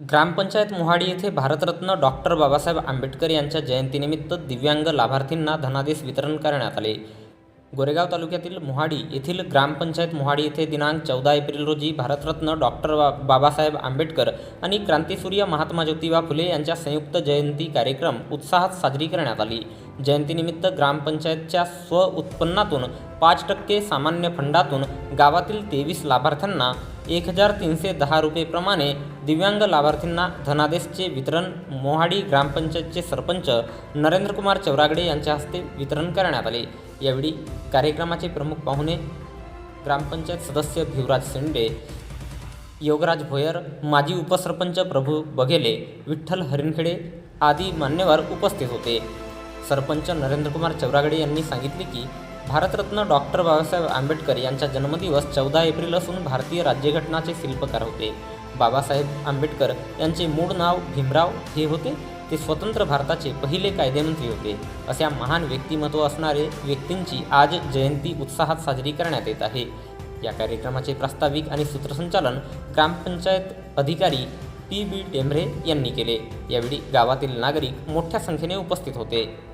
ग्रामपंचायत मोहाडी येथे भारतरत्न डॉक्टर बाबासाहेब आंबेडकर यांच्या जयंतीनिमित्त दिव्यांग लाभार्थींना धनादेश वितरण करण्यात आले. गोरेगाव तालुक्यातील मोहाडी येथील ग्रामपंचायत मोहाडी येथे दिनांक चौदा एप्रिल रोजी भारतरत्न डॉक्टर बा बाबासाहेब आंबेडकर आणि क्रांतीसूर्य महात्मा ज्योतिबा फुले यांच्या संयुक्त जयंती कार्यक्रम उत्साहात साजरी करण्यात आली. जयंतीनिमित्त ग्रामपंचायतच्या स्व उत्पन्नातून पाच टक्के सामान्य फंडातून गावातील तेवीस लाभार्थ्यांना एक हजार तीनशे दहा रुपयेप्रमाणे दिव्यांग लाभार्थींना धनादेशचे वितरण मोहाडी ग्रामपंचायतचे सरपंच नरेंद्रकुमार चौरागडे यांच्या हस्ते वितरण करण्यात आले. यावेळी कार्यक्रमाचे प्रमुख पाहुणे ग्रामपंचायत सदस्य भिवराज शेंडे योगराज भोयर माजी उपसरपंच प्रभू बघेले विठ्ठल हरिणखेडे आदी मान्यवर उपस्थित होते. सरपंच नरेंद्रकुमार चौरागडे यांनी सांगितले की भारतरत्न डॉक्टर बाबासाहेब आंबेडकर यांचा जन्मदिवस चौदा एप्रिल असून भारतीय राज्यघटनाचे शिल्पकार होते. बाबासाहेब आंबेडकर यांचे मूळ नाव भीमराव हे होते. ते स्वतंत्र भारताचे पहिले कायदेमंत्री होते. अशा महान व्यक्तिमत्व असणारे व्यक्तींची आज जयंती उत्साहात साजरी करण्यात येत आहे. या कार्यक्रमाचे प्रास्ताविक आणि सूत्रसंचालन ग्रामपंचायत अधिकारी पी बी टेंभरे यांनी केले. यावेळी गावातील नागरिक मोठ्या संख्येने उपस्थित होते.